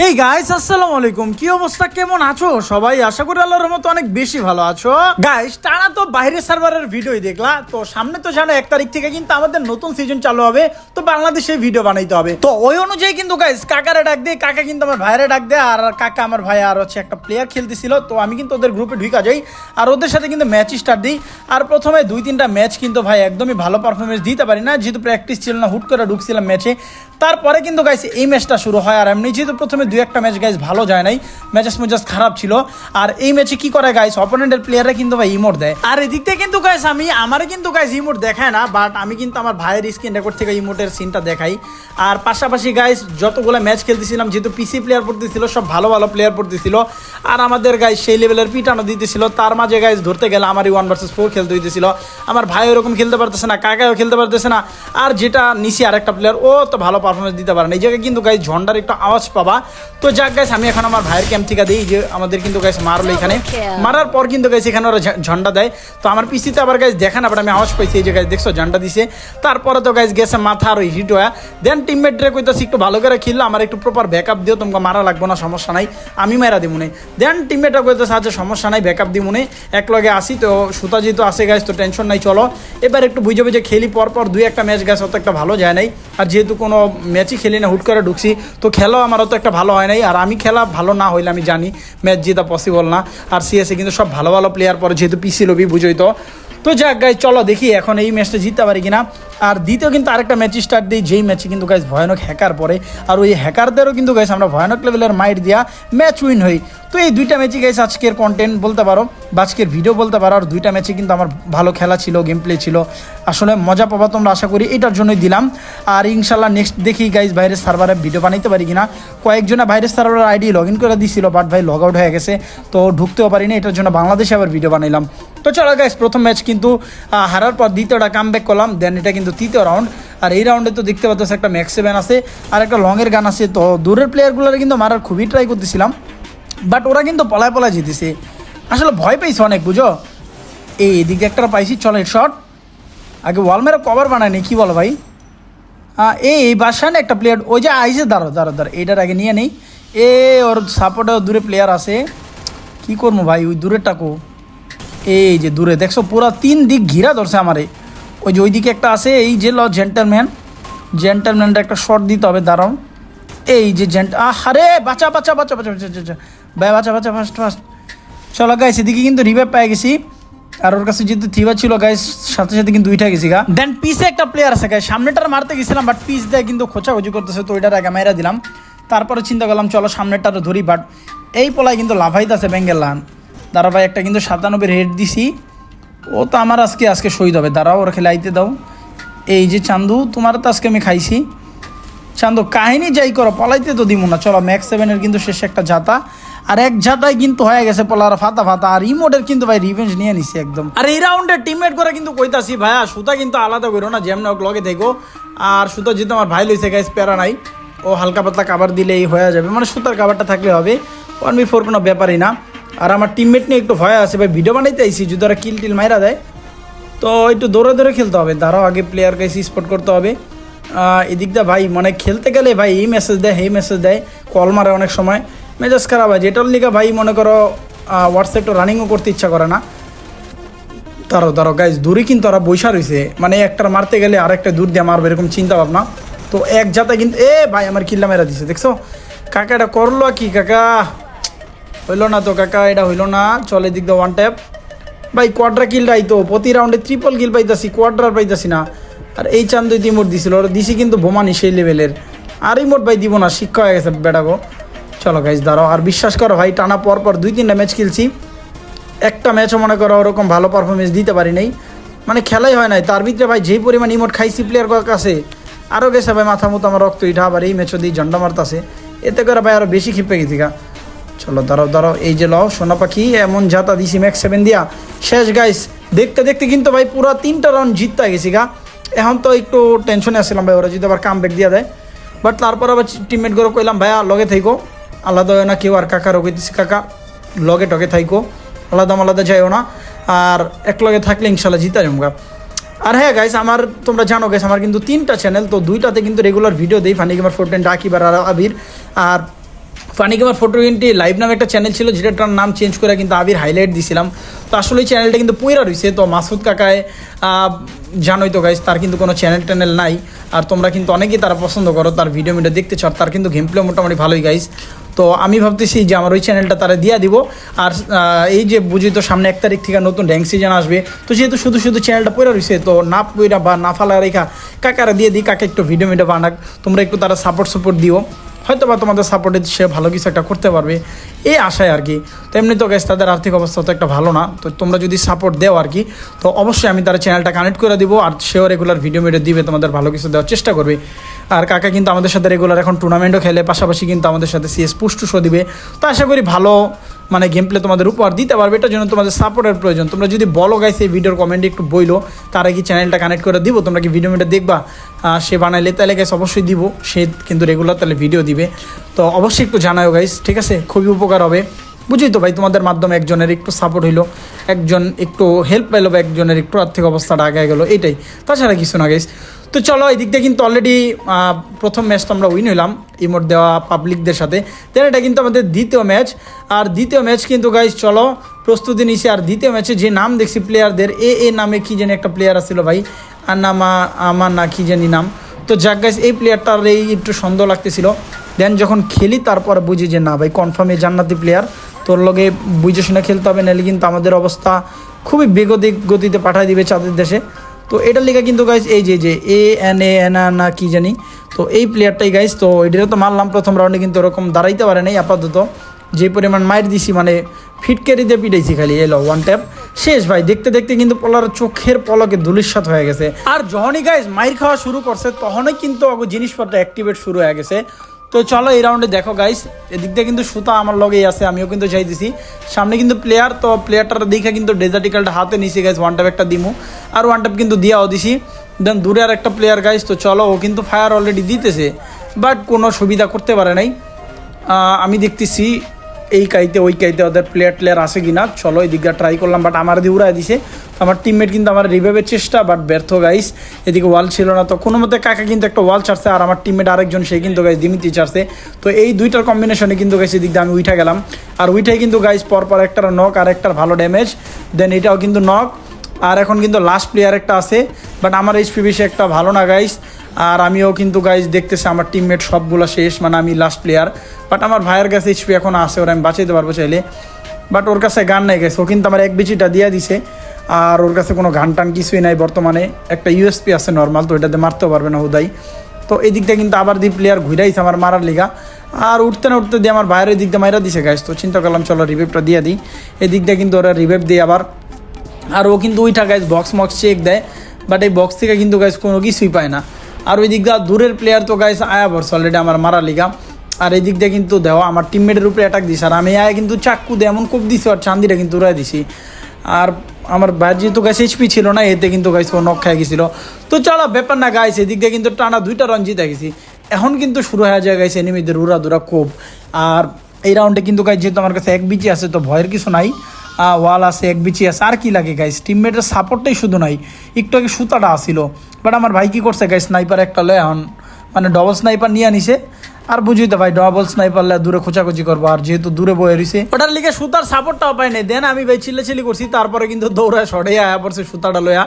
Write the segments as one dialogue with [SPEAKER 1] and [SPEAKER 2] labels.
[SPEAKER 1] Hey guys আসসালামু আলাইকুম। কি অবস্থা? কেমন আছো? সবাই আশা করি আল্লাহর মতো অনেক বেশি ভালো আছো। গাইস টানা তো বাইরের সার্ভারের ভিডিওই দেখলা, তো সামনে তো জানো, এক তারিখ থেকে কিন্তু আমাদের নতুন সিজন চালু হবে, তো বাংলাদেশে ভিডিও বানাইতে হবে। তো ওই অনুযায়ী কিন্তু গাইস কাকারে ডাক দিয়ে কাকা কিন্তু আমার ভাইয়ের ডাক দেয় আর কাকা আমার ভাই আর হচ্ছে একটা প্লেয়ার খেলতেছিল, তো আমি কিন্তু ওদের গ্রুপে ঢুকা যাই, আর ওদের সাথে কিন্তু ম্যাচ স্টার্ট দিই। আর প্রথমে দুই তিনটা ম্যাচ কিন্তু ভাই একদমই ভালো পারফরমেন্স দিতে পারি না, যেহেতু প্র্যাকটিস ছিল না, হুট করে ঢুকছিলাম ম্যাচে তারপরে কিন্তু গাইস এই ম্যাচটা শুরু হয়। আর এমনি যেহেতু প্রথমে দুই একটা ম্যাচ গাইস ভালো যায় নাই ম্যাচেস মেজাজ খারাপ ছিল। আর এই ম্যাচে কি করে গাইস অপোনেন্টের প্লেয়াররা কিন্তু ভাই ইমোট দেয়। আর এদিক থেকে কিন্তু গাইস আমি আমার কিন্তু গাইস ইমোট দেখায় না বাট আমি কিন্তু আমার ভাইয়ের স্ক্রিন রেকর্ড থেকে ইমোটের সিনটা দেখাই। আর পাশাপাশি গাইস যতগুলো ম্যাচ খেলতেছিলাম, যেহেতু পিসি প্লেয়ার পড়তেছিল সব ভালো ভালো প্লেয়ার পড়তেছিল আর আমাদের গাইস সেই লেভেলের পিটানো দিতেছিল। তার মাঝে গাইস ধরতে গেলে আমারই ওয়ান ভার্সেস ফোর খেলতে হইতেছিল। আমার ভাই ওরকম খেলতে পারতেছে না কাকাও খেলতে পারতেছে না। আর যেটা নিচে আরেকটা প্লেয়ার ও তো ভালো পারফরমেন্স দিতে পারে না এই জায়গায় কিন্তু গাইস ঝন্ডার একটু আওয়াজ পাবা। তো যাক গাইস আমি এখন আমার ভাইয়ের ক্যাম্প থেকে দিই যে আমাদের কিন্তু গাইস মারলো এখানে। মারার পর কিন্তু গাইস এখানে ওরা ঝন্ডা দেয়। তো আমার পিসিতে আবার গাইস দেখা না বাট আমি আওয়াজ পাইছি এই যে দেখছ ঝন্ডা দিছে। তারপরে তো গাইস গেছে মাথা আর ওই হিট হয়ে। দেন টিমমেট রে কইতাছি একটু ভালো করে খেললে আমার একটু প্রপার ব্যাকআপ দিও তোমাকে মারা লাগবো না সমস্যা নাই আমি মেরা দিব মনে দেন টিমমেটরা কইতেছে আচ্ছা সমস্যা নাই ব্যাকআপ দিব মনে এক লগে আসি তো সুতা যেহেতু আসে গাইস তো টেনশন নাই চলো। এবার একটু বুঝে বুঝে খেলি পর পর দুই একটা ম্যাচ গেছে অত একটা ভালো যায় নাই। আর যেহেতু কোনো ম্যাচই খেলি না, হুট করে ঢুকছি। তো খেলাও আমার অত একটা ভালো হয় নাই। আর আমি খেলা ভালো না হইলে আমি জানি ম্যাচ জেতা পসিবল না। আর সিএসে কিন্তু সব ভালো ভালো প্লেয়ার পরে, যেহেতু পিসি লবি বুঝোই তো। তো যাক গাইজ চলো দেখি এখন এই ম্যাচটা জিততে পারি কিনা। আর দ্বিতীয় কিন্তু আরেকটা ম্যাচ স্টার্ট দিই, যেই ম্যাচে কিন্তু গাইজ ভয়ানক হ্যাকার পরে আর ওই হ্যাকারদেরও কিন্তু গাইজ আমরা ভয়ানক লেভেলের মাইট দিয়া ম্যাচ উইন হই। তো এই দুইটা ম্যাচই গাইজ আজকের কন্টেন্ট বলতে পারো বা আজকের ভিডিও বলতে পারো। আর দুইটা ম্যাচে কিন্তু আমার ভালো খেলা ছিল গেম প্লে ছিল। আসলে মজা পাবা তোমরা আশা করি, এটার জন্যই দিলাম। আর ইনশাল্লাহ নেক্সট দেখি গাইজ বাইরের সার্ভারে ভিডিও বানাইতে পারি কিনা। কয়েকজনে বাইরের সার্ভারের আইডি লগ ইন করে দিছিল বাট ভাই লগ আউট হয়ে গেছে। তো ঢুকতেও পারিনি, এটার জন্য বাংলাদেশে আবার ভিডিও বানাইলাম। তো চলো গাইস প্রথম ম্যাচ কিন্তু হারার পর দ্বিতীয়টা কাম ব্যাক করলাম দেন এটা কিন্তু তৃতীয় রাউন্ড আর এই রাউন্ডে তো দেখতে পাচ্ছ একটা ম্যাক্স সেভেন আছে, আর একটা লংয়ের গান আছে। তো দূরের প্লেয়ারগুলোর কিন্তু মারার খুবই ট্রাই করতেছিলাম বাট ওরা কিন্তু পলায় পলায় জিতেছে। আসলে ভয় পেয়েছে অনেক, বুঝো? এই এদিকে একটা পাইছি, চলো শট আগে ওয়াল মেরে কভার বানায়নি কি বলো ভাই? এই এই বাসায় না একটা প্লেয়ার ওই যে আইসে দাঁড়ো দাঁড়ো দাঁড়ো এটার আগে নিয়ে নেই। এ, ওর সাপোর্টে দূরে প্লেয়ার আছে। কি করব ভাই, ওই দূরের টাকু এই যে দূরে, দেখছ, পুরো তিন দিক ঘিরা ধরছে আমারে। ওই যে ওইদিকে একটা আছে, এই যে ল জেন্টালম্যান জেন্টালম্যানটা একটা শট দিতে হবে, দাঁড়াও। এই যে জেন্ট আরে বাঁচা বাঁচা বাঁচা বাঁচা বাঁচা বাঁচা ভাই বাঁচা বাঁচা ফার্স্ট ফার্স্ট চলো গাইস এদিকে কিন্তু রিভাইভ পেয়ে গেছি। আর ওর কাছে যেহেতু থিবা ছিল গাইস সাথে সাথে কিন্তু উঠে গেছি গা। দেন পিসে একটা প্লেয়ার আছে গাইস সামনেটার মারতে গেছিলাম বাট পিস দেয় কিন্তু খোঁচাখুচি করতেছে, তো ওইটার আগে মেরা দিলাম। তারপরে চিন্তা করলাম, চলো সামনেরটা ধরি বাট এই পলায় কিন্তু লাভাইতেছে বেঙ্গেল লান। দাঁড়া ভাই একটা কিন্তু সাতানব্বই রেড দিছি। ও তো আমার আজকে আজকে শহীদ হবে। দাঁড়াও ওরা খেলাইতে দাও। এই যে চান্দু, তোমার তো আজকে আমি খাইছি। চান্দু, কাহিনী যাই করো, পলাইতে তো দিব না। চলো ম্যাক্স সেভেনের কিন্তু শেষে একটা জাতা আর এক জাতায় কিন্তু হয়ে গেছে পলার ফাতা ফাতা। আর ইমোটের কিন্তু ভাই রিভেঞ্জ নিয়ে নিছি একদম। আর এই রাউন্ডে টিমমেট করে কিন্তু কইতাছি, ভাইয়া, সুতা কিন্তু আলাদা করো না, যেমন হোক লগে দেখো আর সুতা যেহেতু আমার ভাই লইছে গাইস প্যারা নাই। ও হালকা পাতলা কাবার দিলেই হয়ে যাবে। মানে সুতার কাবারটা থাকলে হবে। ওয়ান বি ফোর কোনো ব্যাপারই না। আর আমার টিমমেট নিয়ে একটু ভয় আছে ভাই ভিডিও বানাইতে আইসি যদি ওরা কিল টিল মাইরা দেয় তো একটু দৌড়ে দৌড়ে খেলতে হবে তারাও আগে প্লেয়ারকে এসে স্পট করতে হবে। আহ, এদিকটা ভাই মানে খেলতে গেলে ভাই এই মেসেজ দেয় এই মেসেজ দেয় কল মারে অনেক সময়। মেজাজ খারাপ হয় যেটার লিগে ভাই মনে করো হোয়াটসঅ্যাপটা রানিংও করতে ইচ্ছা করে না। তারও তারও গাইজ দূরে কিন্তু ওরা বৈশা রয়েছে মানে একটা মারতে গেলে আরেকটা দূর দিয়ে মারবে এরকম চিন্তা ভাবনা। তো এক জাতে কিন্তু এ ভাই আমার কিল্লা মেরা দিছে দেখছ? কাকা এটা করল কি কাকা? হইল না তো কাকা, এটা হইল না। চলে দিক দিয়ে ওয়ান ট্যাপ ভাই কোয়াড্রা কিল তো, প্রতি রাউন্ডে ট্রিপল কিল পাইতাছি কোয়াড্রার পাইতাছি না। আর এই চান্দ ইমোট দিছিল, ওরা দিছি কিন্তু বোমানি সেই লেভেলের আর ইমোট ভাই দিব না, শিক্ষা হয়ে গেছে বেটাগো চলো গাইজ দাঁড়াও, আর বিশ্বাস করো ভাই, টানা পর পর দুই তিনটা ম্যাচ খেলছি। একটা ম্যাচও মনে করো ওরকম ভালো পারফরমেন্স দিতে পারি নাই। মানে খেলাই হয় নাই, তার ভিতরে ভাই যেই পরিমাণ ইমোট খাইছি প্লেয়ার কাছে আরও গেছে ভাই মাথা মতো আমার রক্ত ইটা, আবার এই ম্যাচও দিয়ে ঝন্ডা মারতাছে। এতে করে ভাই আরও বেশি ক্ষিপে গেছি গা। চলো, দাঁড়াও দাঁড়াও, এই যে লও, সোনা পাখি, এমন যাতা দিছি ম্যাক্স সেভেন দিয়া। শেষ গাইস দেখতে দেখতে কিন্তু ভাই পুরো তিনটা রাউন্ড জিততে গেছি গা। এখন তো একটু টেনশনে আসছিলাম ভাই, ওরা যদি আবার কাম ব্যাক দিয়ে দেয়। বাট তারপর আবার টিমমেট করে কইলাম, ভাইয়া, লগে থাইকো। আলাদা হয় না কেউ আর কাকারও কইতেছি কাকা। লগে টগে থাইকো। আলাদা আলাদা যাইও না। আর এক লগে থাকলে ইনশাল্লাহ জিতা জমগা আর হ্যাঁ গাইস আমার, তোমরা জানো গাইস আমার কিন্তু তিনটা চ্যানেল তো দুইটাতে কিন্তু রেগুলার ভিডিও দেই ফানি গেমার ফোরটেন ডাকিবার আর আবির আর ফানি গেমার ফটো টোয়েন্টি লাইভ নামে একটা চ্যানেল ছিল, যেটার নাম চেঞ্জ করে কিন্তু আবির হাইলাইট দিছিলাম। তো আসলে এই চ্যানেলটা কিন্তু পুইরা রয়েছে তো মাসুদ কাকায় জানোই তো গাইজ তার কিন্তু কোনো চ্যানেল ট্যানেল নাই। আর তোমরা কিন্তু অনেকেই তারা পছন্দ করো, তার ভিডিও মিডিও দেখতে চাও, তার কিন্তু গেম প্লে মোটামুটি ভালোই গাইজ তো আমি ভাবতেছি যে আমার ওই চ্যানেলটা তারা দিয়ে দিব। আর এই যে বুঝি তো সামনে এক তারিখ থেকে নতুন র্যাঙ্ক সিজন আসবে। তো যেহেতু শুধু শুধু চ্যানেলটা পড়ে রয়েছে তো না পইরা বা না ফালা রেখা কাকারা দিয়ে দিই, কাকে একটু ভিডিও মিডিও বানাক। তোমরা একটু তারা সাপোর্ট সাপোর্ট দিও। হয়তো বা তোমাদের সাপোর্টে সে ভালো কিছু একটা করতে পারবে। এই আশায় আর কি। তো এমনি তো গ্যাস তাদের আর্থিক অবস্থা তো একটা ভালো না। তো তোমরা যদি সাপোর্ট দেও আর কি, তো অবশ্যই আমি তার চ্যানেলটা কানেক্ট করে দিব আর সেও রেগুলার ভিডিও মিডিও দিবে, তোমাদের ভালো কিছু দেওয়ার চেষ্টা করবে। আর কাকা কিন্তু আমাদের সাথে রেগুলার এখন টুর্নামেন্টও খেলে, পাশাপাশি কিন্তু আমাদের সাথে সিএস পুষ্টুশো দিবে। তো আশা করি ভালো মানে গেম প্লে তোমাদের উপহার দিতে পারবে, এটার জন্য তোমাদের সাপোর্টের প্রয়োজন। তোমরা যদি বলো গাইছে এই ভিডিওর কমেন্টে একটু বইলো, তারা কি চ্যানেলটা কানেক্ট করে দিব, তোমরা কি ভিডিও মিডিও দেখবা? সে বানাইলে তাহলে গাইস অবশ্যই দিব, সে কিন্তু রেগুলার তাহলে ভিডিও দিবে। তো অবশ্যই একটু জানাও গাইস ঠিক আছে? খুবই উপকার হবে। বুঝি তো ভাই, তোমাদের মাধ্যমে একজনের একটু সাপোর্ট হইল, একজন একটু হেল্প পাইলো বা একজনের একটু আর্থিক অবস্থাটা আগে গেলো, এটাই। তাছাড়া কিছু না গাইস তো চলো এই দিক দিয়ে কিন্তু অলরেডি প্রথম ম্যাচ তো আমরা উইন হইলাম ইমোট দেওয়া পাবলিকদের সাথে। দেন এটা কিন্তু আমাদের দ্বিতীয় ম্যাচ আর দ্বিতীয় ম্যাচ কিন্তু গাইস চলো, প্রস্তুতি নিছি। আর দ্বিতীয় ম্যাচে যে নাম দেখছি প্লেয়ারদের এ এ নামে কি জানি একটা প্লেয়ার আছিল ভাই। আর নামা আমার না কি জানি নাম। তো যাক গাইস এই প্লেয়ারটার এই একটু সন্দেহ লাগতেছিল। দেন যখন খেলি, তারপর বুঝি যে না ভাই কনফার্মে জান্নাতি প্লেয়ার তোর লগে বুঝে শুনে খেলতে হবে, নাহলে কিন্তু আমাদের অবস্থা খুবই বেগতিক গতিতে পাঠিয়ে দিবে চাঁদের দেশে। তো এটার লিগে কিন্তু গাইজ এই যে যে এ এন এ এন না কি জানি, তো এই প্লেয়ারটাই গাইজ তো এটারও তো মারলাম প্রথম রাউন্ডে কিন্তু ওরকম দাঁড়াইতে পারে নাই আপাতত। যে পরিমাণ মাইর দিছি মানে ফিটকারি দিয়ে পিটাইছি খালি এলো ওয়ান ট্যাপ শেষ ভাই, দেখতে দেখতে কিন্তু পলার চোখের পলকে ধুলিস্বাত হয়ে গেছে। আর যখনই গাইজ মাইর খাওয়া শুরু করছে, তখনই কিন্তু জিনিসপত্র অ্যাক্টিভেট শুরু হয়ে গেছে। তো চলো এই রাউন্ডে দেখো গাইস এদিক দিয়ে কিন্তু সুতা আমার লগেই আছে, আমিও কিন্তু চাইতেছি। সামনে কিন্তু প্লেয়ার তো প্লেয়ারটার দেখে কিন্তু ডেজার্টিকালটা হাতে নিছি গাইস ওয়ান টাপ একটা দিমু। আর ওয়ান টাপ কিন্তু দিয়াও দিছি। দেন দূরে আর একটা প্লেয়ার গাইস তো চলো, ও কিন্তু ফায়ার অলরেডি দিতেছে। বাট কোনো সুবিধা করতে পারে নাই। আমি দেখতেছি এই কাইতে, ওই কাইতে ওদের প্লেয়ার প্লেয়ার আছে কিনা। চলো এই দিকটা ট্রাই করলাম বাট আমার দিয়ে উড়াই দিছে। আমার টিমমেট কিন্তু আমার রিভাইভের চেষ্টা বাট ব্যর্থ গাইস এদিকে ওয়াল ছিল না, তো কোনো মতে কাকা কিন্তু একটা ওয়াল ছাড়ছে, আর আমার টিমমেট আরেকজন, সে কিন্তু গাইস দিমিতি ছাড়ছে। তো এই দুইটার কম্বিনেশনে কিন্তু গাইস এদিক দিয়ে আমি উঠা গেলাম। আর উইঠাই কিন্তু গাইস পরপর একটার নক আর একটার ভালো ড্যামেজ দেন এটাও কিন্তু নক আর এখন কিন্তু লাস্ট প্লেয়ার একটা আছে বাট আমার এইচপি বেশি একটা ভালো না গাইস আর আমিও কিন্তু গাইজ দেখতেছি আমার টিমমেট সবগুলো শেষ মানে আমি লাস্ট প্লেয়ার বাট আমার ভাইয়ের কাছে এইচপি এখন আছে, ওরা আমি বাঁচাইতে পারব চাইলে। বাট ওর কাছে গান নাই গেছে ও কিন্তু আমার এক বিচিটা দিয়ে দিছে। আর ওর কাছে কোনো ঘান টান কিছুই নাই বর্তমানে। একটা ইউএসপি আছে নর্মাল তো এটাতে মারতেও পারবে না হুদাই। তো এই দিকটা কিন্তু আবার দি প্লেয়ার ঘুরাইছে আমার মারার লিগা। আর উঠতে না উঠতে দিয়ে আমার বাইরের দিক দিয়ে মাইরা দিছে গাইজ তো চিন্তা করলাম, চলো রিভেভটা দিয়ে দিই। এই দিক দিয়ে কিন্তু ওরা রিভেভ দিয়ে আবার আর ও কিন্তু ওইটা গাইজ বক্স মক্স চেক দেয়। বাট এই বক্স থেকে কিন্তু গাইজ কোনো কিছুই পায় না। আর ওই দিক দিয়ে দূরের প্লেয়ার তো গাইজ আয়া বর্ষ অলরেডি আমার মারা লিগা। আর এই দিক দিয়ে কিন্তু দেওয়া আমার টিমমেটের উপরে অ্যাটাক দিছে। আর আমি আয়া কিন্তু চাক্কু দিয়ে এমন কোপ দিছি, আর চান্দিটা কিন্তু উড়াই দিছি। আর আমার বাইর যেহেতু গাছ এইচপি ছিল না, এতে কিন্তু গাইস ও নখ খাই গেছিল। তো চলো, ব্যাপার না গাইছে, এদিক দিয়ে কিন্তু টানা দুইটা রান জিতে গেছি। এখন কিন্তু শুরু হয়ে যায় গাইছে এনিমিদের উড়া দুরা কোপ আর এই রাউন্ডে কিন্তু গাইজ যেহেতু আমার কাছে এক বিচি আছে, তো ভয়ের কিছু নাই। ওয়াল আছে, এক বিচি আছে, আর কি লাগে গাইস টিমমেটের সাপোর্টটাই শুধু নাই। একটু আগে সুতাটা আসিল। বাট আমার ভাই কী করছে গাইস স্নাইপার একটা লয় এখন মানে ডবল স্নাইপার নিয়ে নিছে আর বুঝিই তো ভাই ডবল স্নাইপার লে দূরে খোঁচাখুচি করব। আর যেহেতু দূরে বয়ে রয়েছে ওটার লিগে সুতার সাপোর্টটাও পাই নাই। দেন আমি ভাই চিল্লে চিল্লি করছি, তারপরে কিন্তু দৌড়ায় সরে আয়া পড়ছে সুতাটা লয়া।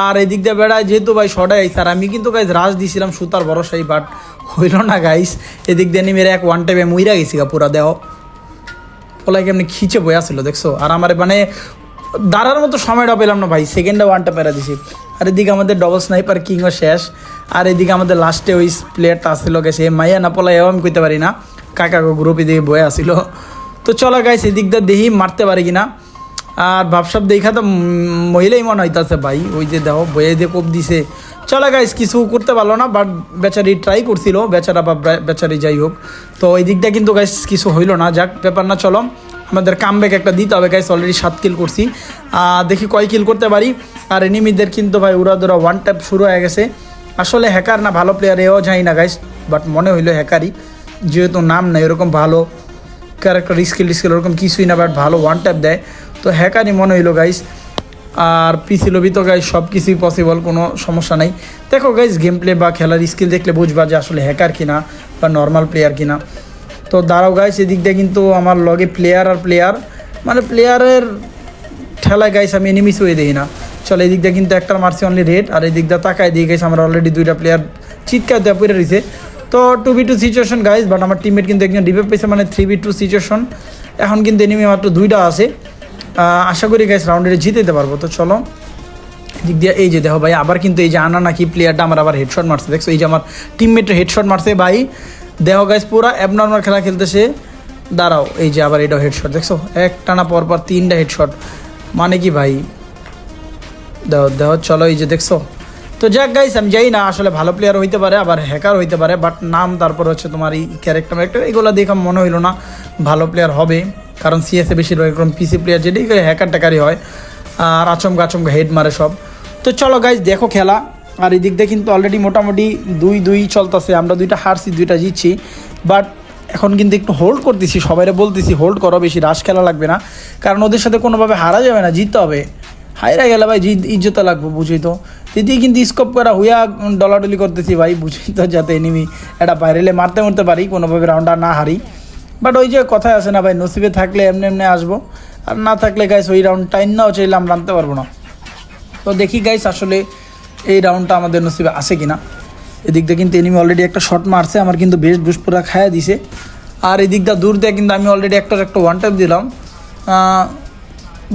[SPEAKER 1] আর এদিক দিয়ে বেড়ায়, যেহেতু ভাই সরে আইস আর আমি কিন্তু গাইজ রাজ দিছিলাম সুতার ভরসাই বাট হইল না গাইস এদিক দিয়ে নিমের এক ওয়ান টাইমে মুইরা গেছি গা পুরা দেহ। পলাই কেমনি খিচে বয়া ছিল দেখছ? আর আমার মানে দাঁড়ার মতো সময়টা পেলাম না ভাই সেকেন্ডে ওয়ানটা পেরা দিছি। আর এদিকে আমাদের ডবল স্নাইপার কিংও শেষ। আর এদিকে আমাদের লাস্টে ওই প্লেয়ারটা আসছিল গেছে মাইয়া না পলাই আমি কইতে পারি না। কাকা গ্রুপ এদিকে বয়ে আসিল তো চলো গাইস এদিক দিয়ে দেখি মারতে পারি কিনা। আর ভাবসাব দেখা তো মহিলাই মনে হইতাছে ভাই, ওই যে দেখো, বয়ে দিয়ে কোপ দিছে। চলো গাইস কিছু করতে পারল না বাট বেচারি ট্রাই করছিল, বেচারা বা বেচারি যাই হোক। তো এই দিকটা কিন্তু গাইস কিছু হইল না। যাক, ব্যাপার না, চলো। আমাদের কামব্যাক একটা দিতে হবে গাইস অলরেডি সাত কিল করছি। দেখি কয় কিল করতে পারি। আর এনিমিদের কিন্তু ভাই উড়া দুরা ওয়ান ট্যাপ শুরু হয়ে গেছে। আসলে হ্যাকার না, ভালো প্লেয়ার এও যাই না গাইস বাট মনে হইল হ্যাকারই যেহেতু নাম নাই এরকম ভালো ক্যারেক্টার স্কিল স্কিল ওরকম কিছুই না বাট ভালো ওয়ান ট্যাপ দেয়। তো হ্যাকারই মনে হইল গাইস আর পিসি লবি তো গাইস সব কিছুই পসিবল কোনো সমস্যা নাই। দেখো গাইস গেম প্লে বা খেলার স্কিল দেখলে বুঝবা যে আসলে হ্যাকার কিনা বা নর্মাল প্লেয়ার কিনা। তো দাঁড়াও গাইস এদিক দিয়ে কিন্তু আমার লগে প্লেয়ার আর প্লেয়ার মানে প্লেয়ারের ঠেলায় গাইস আমি এনিমিস হয়ে দিই না। চলো এদিক দিয়ে কিন্তু একটা মারছি অনলি রেড আর এদিক দিয়ে তাকায় দিয়ে গেছে আমার অলরেডি দুইটা প্লেয়ার চিৎকার দেওয়া পড়ে রয়েছে তো two B two situation guys but আমার টিমমেট কিন্তু একজন ডিভেপ পেয়েছে মানে থ্রি বি টু সিচুয়েশন এখন কিন্তু এনিমি মাত্র দুইটা আছে। আশা করি গাইস রাউন্ডে জিতে দিতে পারব। তো চলো দিক দিয়ে এই যে দেখো ভাই, আবার কিন্তু এই যে আনা নাকি প্লেয়ারটা আমার আবার হেডশট মারছে। দেখছ, এই যে আমার টিমমেটের হেডশট মারছে ভাই। দেখো গাইস পুরা অ্যাবনর্মাল খেলা খেলতেছে। দাঁড়াও, এই যে আবার এটাও হেডশট দেখছ? এক টানা পর পর তিনটা হেডশট মানে কি ভাই? দেখো দেখো চলো এই যে দেখছ? তো যাক গাইস আমি যাই না আসলে ভালো প্লেয়ার হইতে পারে, আবার হ্যাকার হইতে পারে বাট নাম তারপর হচ্ছে তোমার এই ক্যারেক্টার ম্যারেক্টার এগুলো দেখে মনে হইল না ভালো প্লেয়ার হবে। কারণ সিএসএ বেশিরভাগ এরকম পিসি প্লেয়ার যেটাই হ্যাকার ট্যাকারই হয়, আর আচমকা আচমকা হেড মারে সব। তো চলো গাইজ দেখো খেলা। আর এই দিক দিয়ে কিন্তু অলরেডি মোটামুটি দুই দুই চলতেছে। আমরা দুইটা হারছি, দুইটা জিতছি। বাট এখন কিন্তু একটু হোল্ড করতেছি, সবাইরে বলতেছি হোল্ড করো বেশি, রাশ খেলা লাগবে না। কারণ ওদের সাথে কোনোভাবে হারা যাবে না, জিততে হবে। হাইরা গেলে ভাই জিত, ইজ্জতে লাগবে বুঝি তো। দিদি কিন্তু স্কোপ করা হুইয়া ডলাডলি করতেছি ভাই বুঝি তো যাতে এনিমি এটা বাইরেলে মারতে মারতে পারি, কোনোভাবে রাউন্ডটা না হারি। বাট ওই যে কথায় আছে না ভাই, নসিবে থাকলে এমনি এমনি আসব। আর না থাকলে গাইস ওই রাউন্ড টাইম নাও চাইলে আমরা আনতে পারব না। তো দেখি গাইস আসলে এই রাউন্ডটা আমাদের নসিবে আসে কিনা? এদিক দিয়ে কিন্তু এনিমি অলরেডি একটা শট মারছে, আমার কিন্তু বেশ বুস পুরা খায়া দিছে। আর এদিক দিয়ে দূর দিয়ে কিন্তু আমি অলরেডি একটা একটা ওয়ান টাইপ দিলাম।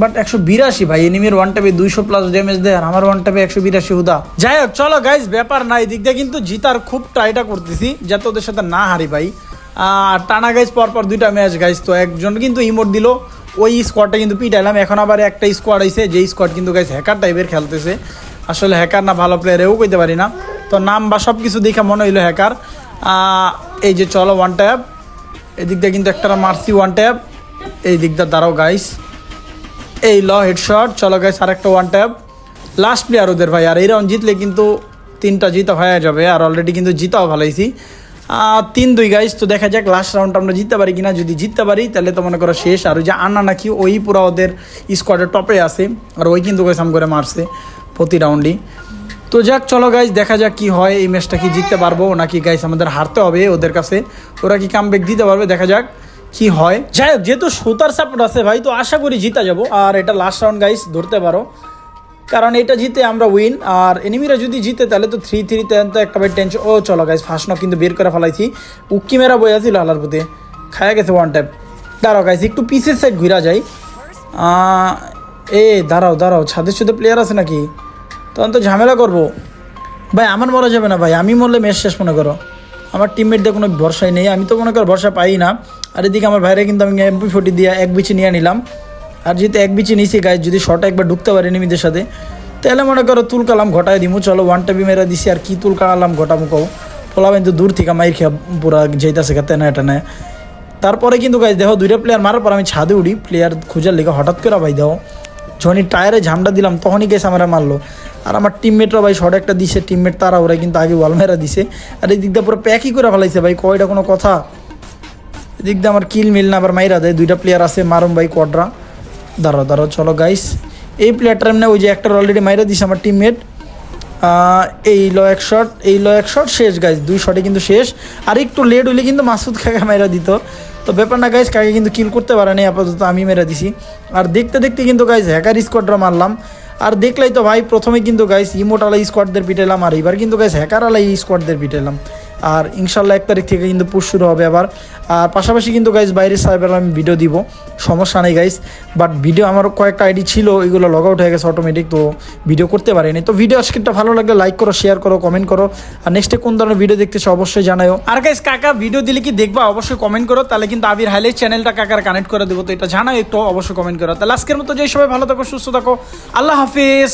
[SPEAKER 1] বাট একশো বিরাশি ভাই এনিমির ওয়ান টাইপে দুইশো প্লাস ড্যামেজ দেয়, আর আমার ওয়ান টাইপে একশো বিরাশি হুদা। যাই হোক, চলো গাইজ ব্যাপার নাই, এদিক দিয়ে কিন্তু জিতার খুব ট্রাইটা করতেছি, যাতে ওদের সাথে না হারি ভাই। আর টানা গাইজ পর পর দুইটা ম্যাচ গাইজ তো একজন কিন্তু ইমোট দিল, ওই স্কোয়াডটা কিন্তু পিটাইলাম, এখন আবার একটা স্কোয়াড আইছে যে স্কোয়াড কিন্তু গাইজ হ্যাকার টাইপের খেলতেছে। আসলে হ্যাকার না ভালো প্লেয়ার এও কইতে পারি না। তো নাম বা সব কিছু দেখে মনে হইল হ্যাকার এই যে চলো ওয়ান ট্যাপ এদিক দিয়ে কিন্তু একটা মারছি ওয়ান ট্যাপ এই দিকটা দাঁড়াও গাইস এই ল হেডশট চলো গাইস আর একটা ওয়ান ট্যাপ লাস্ট প্লেয়ার ওদের ভাই। আর এই রাউন্ড জিতলে কিন্তু তিনটা জিতা হয়ে যাবে। আর অলরেডি কিন্তু জিতাও ভালোইছি তিন দুই গাইস তো দেখা যাক লাস্ট রাউন্ড আমরা জিততে পারি কিনা। যদি জিততে পারি, তাহলে তো মনে করো শেষ। আর ওই যে আন্না নাকি ওই পুরো ওদের স্কোয়াডের টপে আছে। আর ওই কিন্তু আম করে মারছে। প্রতি রাউন্ডই তো যাক, চলো গাইজ দেখা যাক কি হয়, এই ম্যাচটা কি জিততে পারব নাকি গাইজ আমাদের হারতে হবে ওদের কাছে। ওরা কি কাম দিতে পারবে? দেখা যাক কি হয়। যাই হোক, যেহেতু সুতার সাপোর্ট আছে ভাই, তো আশা করি জিতা যাব। আর এটা লাস্ট রাউন্ড গাইজ ধরতে পারো। কারণ এটা জিতে আমরা উইন আর এনিমিরা যদি জিতে, তাহলে তো থ্রি থ্রি তো একটা ভাই টেনশন ও, চলো গাইজ ফার্স্ট কিন্তু বের করে ফেলাইছি। উক্কি মেরা বই আছিল হালার প্রতি খায়া গেছে ওয়ান টাইপ দাঁড়াও গাইজ একটু পিসের সাইড ঘুরা যাই। এ, দাঁড়াও দাঁড়াও, ছাদের সাথে প্লেয়ার আছে নাকি? তখন তো ঝামেলা করব। ভাই, আমার মরা যাবে না ভাই, আমি মরলে ম্যাচ শেষ, মনে করো। আমার টিমমেটদের কোনো ভরসাই নেই, আমি তো মনে করো ভরসা পাই না। আর এদিকে আমার ভাইরে কিন্তু আমি এমপি ফোর্টি দিয়ে এক বিচি নিয়ে নিলাম। আর যেহেতু এক বিচি নিয়েছি গায়ে যদি শর্ট একবার ঢুকতে পারি নিমিদের সাথে, তাহলে মনে করো তুল কালাম ঘটায় দিমু। চলো ওয়ান টাবি মেরা দিছি, আর কি তুল কালাম ঘটামু কও। পোলা কিন্তু দূর থেকে মাইর খেয়া পুরা যেইতাছে খেতে না এটা নেয় তারপরে কিন্তু গাইজ দেখো, দুইটা প্লেয়ার মারার পর আমি ছাদে উঠি। প্লেয়ার খোঁজার লেগে হঠাৎ করে, ভাই, দেখো, যখনই টায়ারে ঝামটা দিলাম, তখনই গেছে আমার মারলো। আর আমার টিমমেটরা ভাই শর্ট একটা দিছে টিমমেট তারা ওরা কিন্তু আগে ওয়াল মেরা দিছে। আর এই দিকটা পুরো প্যাকই করে ফেলাইছে ভাই, কয়টা কোনো কথা? এদিক আমার কিল মিল না, আবার মাইরা দেয়। দুইটা প্লেয়ার আছে, মারুম ভাই কোয়াড্রা দাঁড়াও দাঁড়াও, চলো গাইস এই প্লেয়ারটার এমনি ওই যে একটা অলরেডি মাইরা দিছে আমার টিমমেট এই ল এক শট এই ল এক শট শেষ গাইজ দুই শটে কিন্তু শেষ। আর একটু লেট হইলে কিন্তু মাসুদ কাকা মেরা দিত। তো ব্যাপার না গাইজ কাকে কিন্তু কিল করতে পারে নাই আপাতত আমি মেরা দিছি। আর দেখতে দেখতে কিন্তু গাইজ হ্যাকার স্কোয়াডরা মারলাম। আর দেখলেই তো ভাই, প্রথমে কিন্তু গাইস ইমোটালা স্কোয়াডদের পিটাইলাম, আর এবার কিন্তু গাইস হ্যাকার হ্যাকারালা স্কোয়াডদের পিটাইলাম। আর ইনশাল্লাহ এক তারিখ থেকে কিন্তু পুশ শুরু হবে আবার। আর পাশাপাশি কিন্তু গাইজ বাইরের সাইবার আমি ভিডিও দিব। সমস্যা নেই গাইজ বাট ভিডিও আমার কয়েকটা আইডি ছিল, ওইগুলো লগ আউট হয়ে গেছে অটোমেটিক তো ভিডিও করতে পারিনি। তো ভিডিও আজকেরটা ভালো লাগলে লাইক করো শেয়ার করো কমেন্ট করো। আর নেক্সটে কোন ধরনের ভিডিও দেখতেছো অবশ্যই জানাও আর গাইজ কাকা ভিডিও দিলে কি দেখবা? অবশ্যই কমেন্ট করো, তাহলে কিন্তু আবির হাইলাইট চ্যানেলটা কাকার কানেক্ট করে দেবো, তো এটা জানাও একটু, অবশ্যই কমেন্ট করো। তাহলে আজকের মতো যে সবাই ভালো থাকো, সুস্থ থাকো। আল্লাহ হাফিজ।